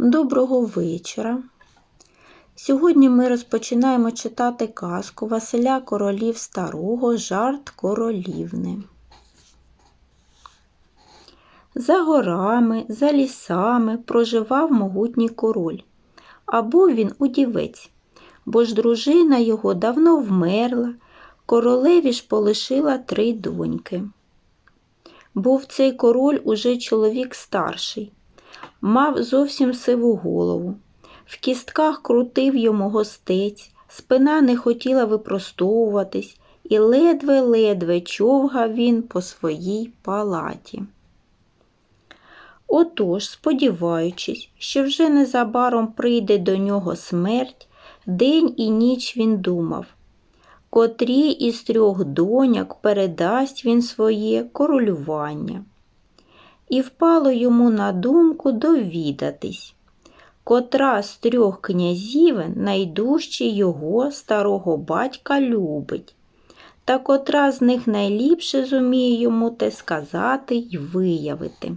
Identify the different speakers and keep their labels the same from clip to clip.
Speaker 1: Доброго вечора. Сьогодні ми розпочинаємо читати казку Василя Королів Старого Жарт королівни. За горами, за лісами проживав могутній король. А був він удівець, бо ж дружина його давно вмерла, королеві ж полишила три доньки. Був цей король уже чоловік старший мав зовсім сиву голову. В кістках крутив йому гостець, спина не хотіла випростовуватись, і ледве-ледве човгав він по своїй палаті. Отож, сподіваючись, що вже незабаром прийде до нього смерть, день і ніч він думав, котрій із трьох доняк передасть він своє королювання і впало йому на думку довідатись, котра з трьох князівен найдужче його старого батька любить, та котра з них найліпше зуміє йому те сказати й виявити.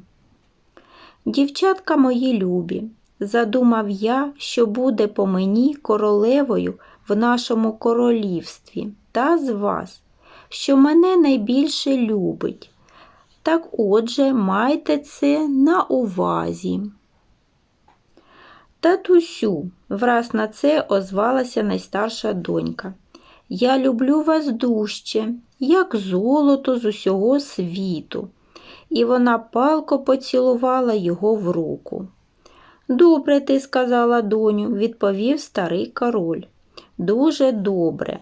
Speaker 1: Дівчатка мої любі, задумав я, що буде по мені королевою в нашому королівстві, та з вас, що мене найбільше любить. Так отже, майте це на увазі. Татусю, враз на це озвалася найстарша донька. Я люблю вас дужче, як золото з усього світу. І вона палко поцілувала його в руку. Добре, ти сказала, доню, відповів старий король. Дуже добре.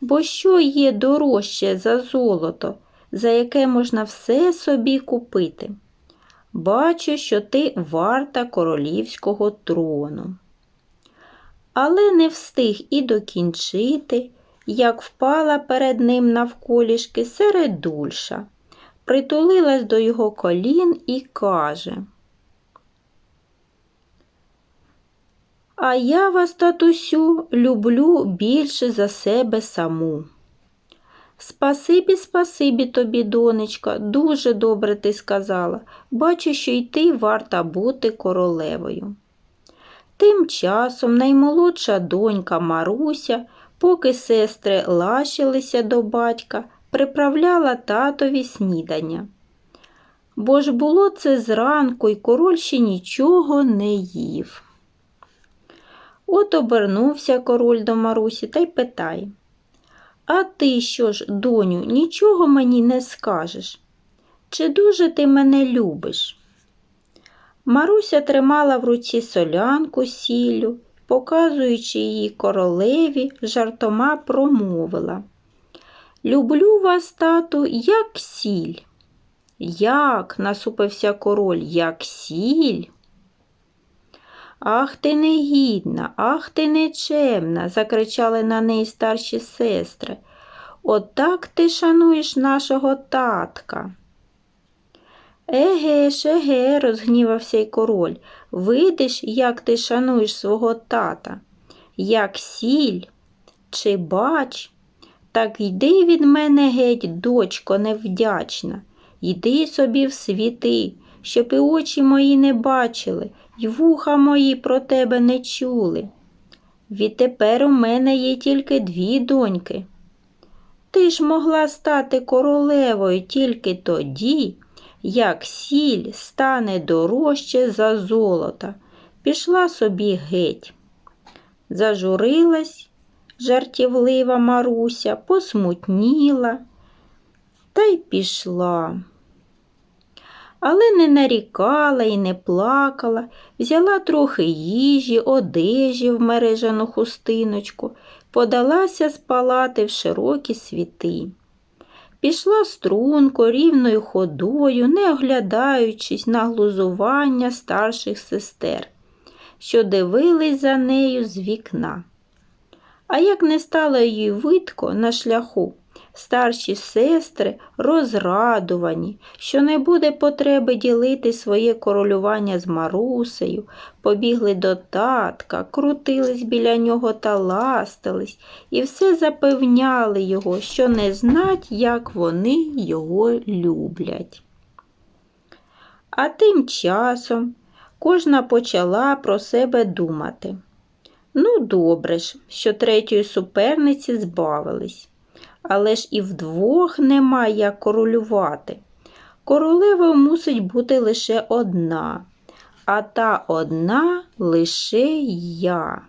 Speaker 1: Бо що є дорожче за золото? За яке можна все собі купити. Бачу, що ти варта королівського трону. Але не встиг і докінчити, як впала перед ним навколішки середульша, притулилась до його колін і каже. А я вас, татусю, люблю більше за себе саму. Спасибі, спасибі тобі, донечка, дуже добре ти сказала. Бачу, що й ти варта бути королевою. Тим часом наймолодша донька Маруся, поки сестри лащилися до батька, приправляла татові снідання. Бо ж було це зранку, і король ще нічого не їв. От обернувся король до Марусі та й питає а ти що ж, доню, нічого мені не скажеш? Чи дуже ти мене любиш? Маруся тримала в руці солянку сіллю, показуючи її королеві, жартома промовила. Люблю вас, тату, як сіль. Як? насупився король, як сіль? Ах ти негідна, ах ти нечемна, закричали на неї старші сестри. Отак ти шануєш нашого татка. Еге ж, еге, розгнівався й король. Видиш, як ти шануєш свого тата, як сіль, чи бач, так йди від мене геть, дочко, невдячна, йди собі в світи, щоб і очі мої не бачили, й вуха мої про тебе не чули. Відтепер у мене є тільки дві доньки. Ти ж могла стати королевою тільки тоді, як сіль стане дорожче за золота. Пішла собі геть. Зажурилась жартівлива Маруся, посмутніла та й пішла але не нарікала і не плакала, взяла трохи їжі, одежі в мережану хустиночку, подалася з палати в широкі світи. Пішла струнко, рівною ходою, не оглядаючись на глузування старших сестер, що дивились за нею з вікна. А як не стало їй видко на шляху, Старші сестри розрадувані, що не буде потреби ділити своє королювання з Марусею, побігли до татка, крутились біля нього та ластились, і все запевняли його, що не знать, як вони його люблять. А тим часом кожна почала про себе думати. Ну, добре ж, що третьої суперниці збавились. Але ж і вдвох нема як королювати. Королевою мусить бути лише одна, а та одна лише я.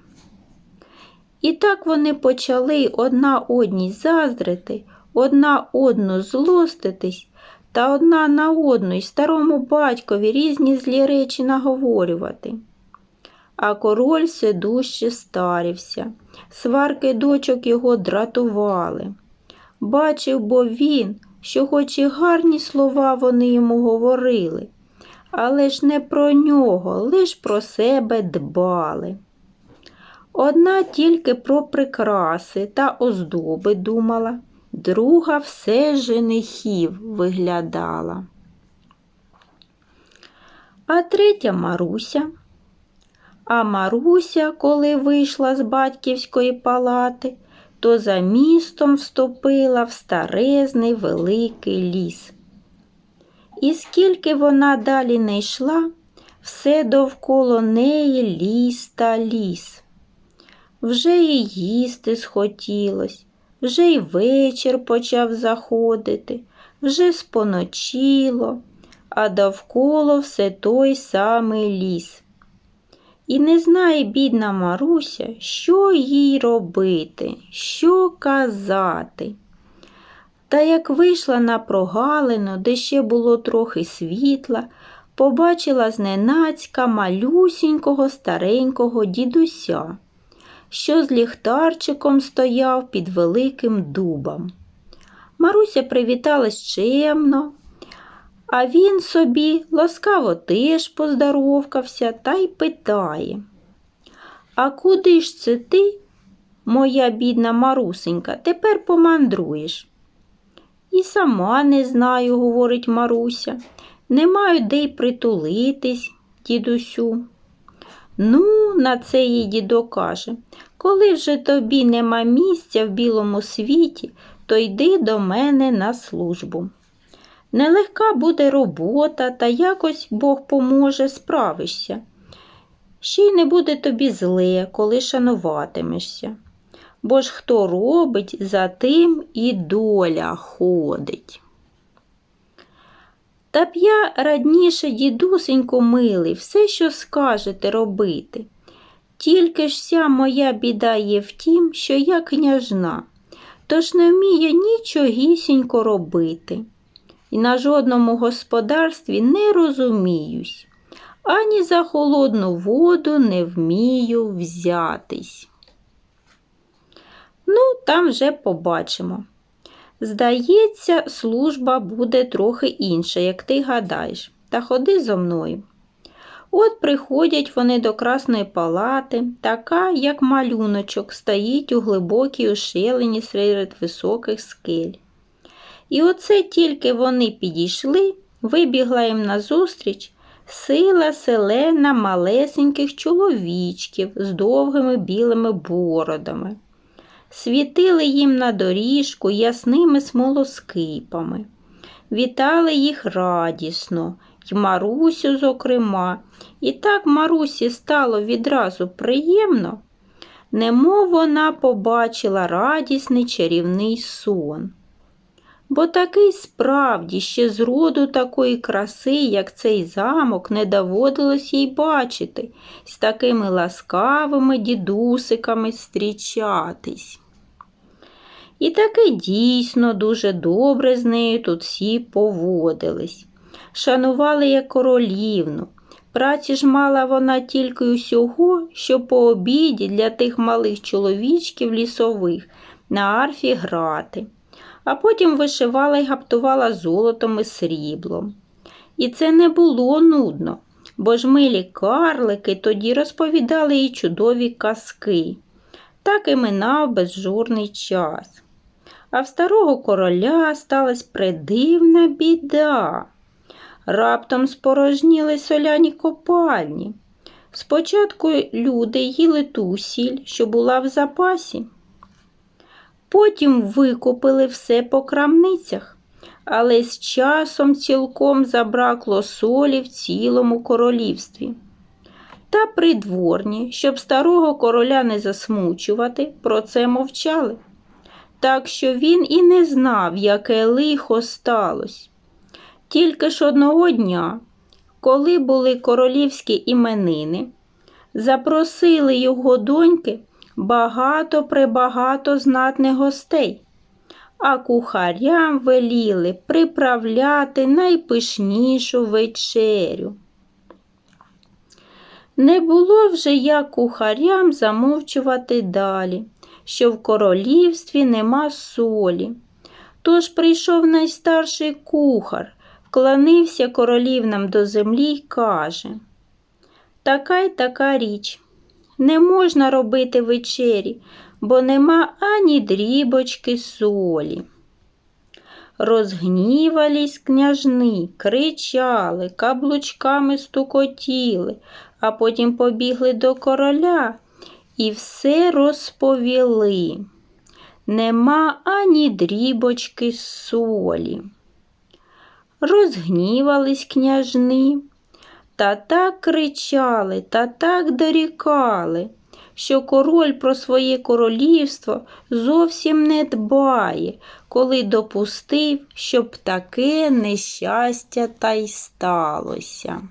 Speaker 1: І так вони почали одна одній заздрити, одна одну злоститись, та одна на одну й старому батькові різні злі речі наговорювати. А король все дужче старівся, сварки дочок його дратували. Бачив бо він, що хоч і гарні слова вони йому говорили, але ж не про нього, лиш про себе дбали. Одна тільки про прикраси та оздоби думала, друга все женихів виглядала. А третя Маруся. А Маруся, коли вийшла з батьківської палати, то за містом вступила в старезний великий ліс. І скільки вона далі не йшла, все довкола неї ліс та ліс. Вже і їсти схотілось, вже й вечір почав заходити, вже споночило, а довкола все той самий ліс. І не знає бідна Маруся, що їй робити, що казати. Та як вийшла на прогалину, де ще було трохи світла, побачила зненацька малюсінького старенького дідуся, що з ліхтарчиком стояв під великим дубом. Маруся привіталась чемно, а він собі ласкаво теж поздоровкався та й питає. А куди ж це ти, моя бідна Марусенька, тепер помандруєш? І сама не знаю, говорить Маруся, не маю де й притулитись, дідусю. Ну, на це їй дідо каже, коли вже тобі нема місця в білому світі, то йди до мене на службу. Нелегка буде робота, та якось Бог поможе, справишся. Ще й не буде тобі зле, коли шануватимешся. Бо ж хто робить, за тим і доля ходить. Та б я радніше, дідусенько милий, все, що скажете робити. Тільки ж вся моя біда є в тім, що я княжна, тож не вмію нічогісінько робити і на жодному господарстві не розуміюсь, ані за холодну воду не вмію взятись. Ну, там вже побачимо. Здається, служба буде трохи інша, як ти гадаєш, та ходи зо мною. От приходять вони до Красної палати, така, як малюночок, стоїть у глибокій ушелині серед високих скель. І оце тільки вони підійшли, вибігла їм назустріч сила селена малесеньких чоловічків з довгими білими бородами. Світили їм на доріжку ясними смолоскипами, вітали їх радісно, й Марусю, зокрема, і так Марусі стало відразу приємно, немов вона побачила радісний чарівний сон бо такий справді ще з роду такої краси, як цей замок, не доводилось їй бачити, з такими ласкавими дідусиками зустрічатись. І таки дійсно дуже добре з нею тут всі поводились, шанували як королівну. Праці ж мала вона тільки усього, що по обіді для тих малих чоловічків лісових на арфі грати а потім вишивала й гаптувала золотом і сріблом. І це не було нудно, бо ж милі карлики тоді розповідали їй чудові казки. Так і минав безжурний час. А в старого короля сталася придивна біда. Раптом спорожніли соляні копальні. Спочатку люди їли ту сіль, що була в запасі. Потім викупили все по крамницях, але з часом цілком забракло солі в цілому королівстві. Та придворні, щоб старого короля не засмучувати, про це мовчали. Так що він і не знав, яке лихо сталося. Тільки ж одного дня, коли були королівські іменини, запросили його доньки багато пребагато знатних гостей, а кухарям веліли приправляти найпишнішу вечерю. Не було вже як кухарям замовчувати далі, що в королівстві нема солі. Тож прийшов найстарший кухар, вклонився королівнам до землі й каже Така й така річ. Не можна робити вечері, бо нема ані дрібочки солі. Розгнівались княжни, кричали, каблучками стукотіли, а потім побігли до короля і все розповіли. Нема ані дрібочки солі. Розгнівались княжни, та так кричали, та так дорікали, що король про своє королівство зовсім не дбає, коли допустив, щоб таке нещастя та й сталося.